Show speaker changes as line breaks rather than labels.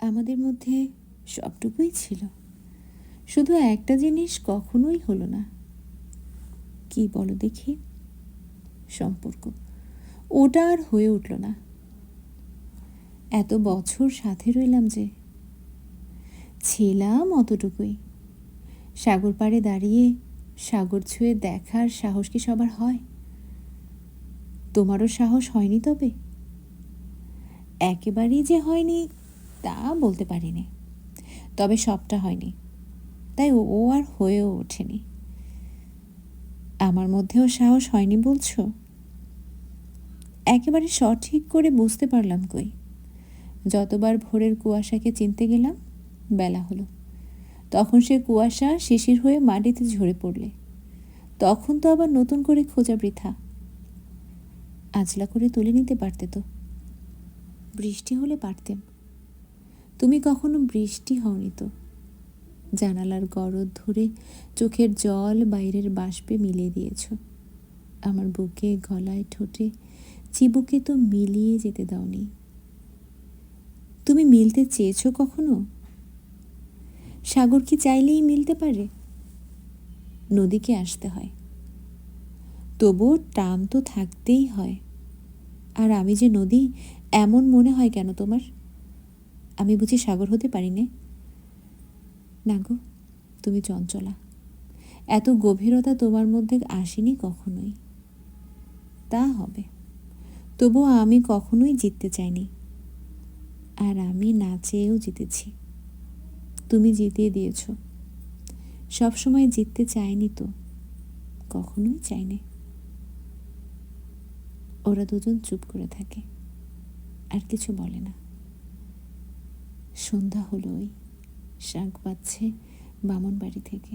আমাদের মধ্যে সবটুকুই ছিল। শুধু একটা জিনিস কখনোই হলো না। কি বলো দেখি? সম্পর্ক। ওটা আর হয়ে উঠল না। এত বছর সাথে রইলাম যে। ছিলাম অতটুকুই। সাগর পাড়ে দাঁড়িয়ে সাগর ছুঁয়ে দেখার সাহস কি সবার হয়? তোমারও সাহস হয়নি তবে? একেবারেই যে হয়নি তা বলতে পারিনি। তবে সবটা হয়নি। তাই ও আর হয়েও ওঠেনি। আমার মধ্যেও সাহস হয়নি বলছো? একেবারে সঠিক করে বুঝতে পারলাম কই। যতবার ভোরের কুয়াশাকে চিনতে গেলাম, বেলা হলো। তখন সে কুয়াশা শিশির হয়ে মাটিতে ঝরে পড়লে। তখন তো আবার নতুন করে খোঁজা বৃথা। আজলা করে তুলে নিতে পারতে তো। বৃষ্টি হলে পারতেম। তুমি কখনো বৃষ্টি হওনি তো? জানালার গরদ ধরে চোখের জল বাইরের বাষ্পে মিলিয়ে দিয়েছ। আমার বুকে গলায় ঠোঁটে, চিবুকে তো মিলিয়ে যেতে দাওনি। তুমি মিলতে চেয়েছো কখনো? সাগর কি চাইলেই মিলতে পারে? নদীকে আসতে হয়। তবুও টান তো থাকতেই হয়। আর আমি যে নদী, এমন মনে হয় কেন তোমার? আমি বুঝি সাগর হতে পারি নে না গো, তুমি চঞ্চলা। এত গভীরতা তোমার মধ্যে আসেনি কখনোই। তা হবে। তবুও আমি কখনোই জিততে চাইনি। আর আমি না চেয়েও জিতেছি। তুমি জিতিয়ে দিয়েছ। সবসময় জিততে চাইনি তো। কখনোই চাইনি। ওরা দুজন চুপ করে থাকে। আর কিছু বলে না। সন্ধ্যা হলোই। শাক বাজছে বামন বাড়ি থেকে।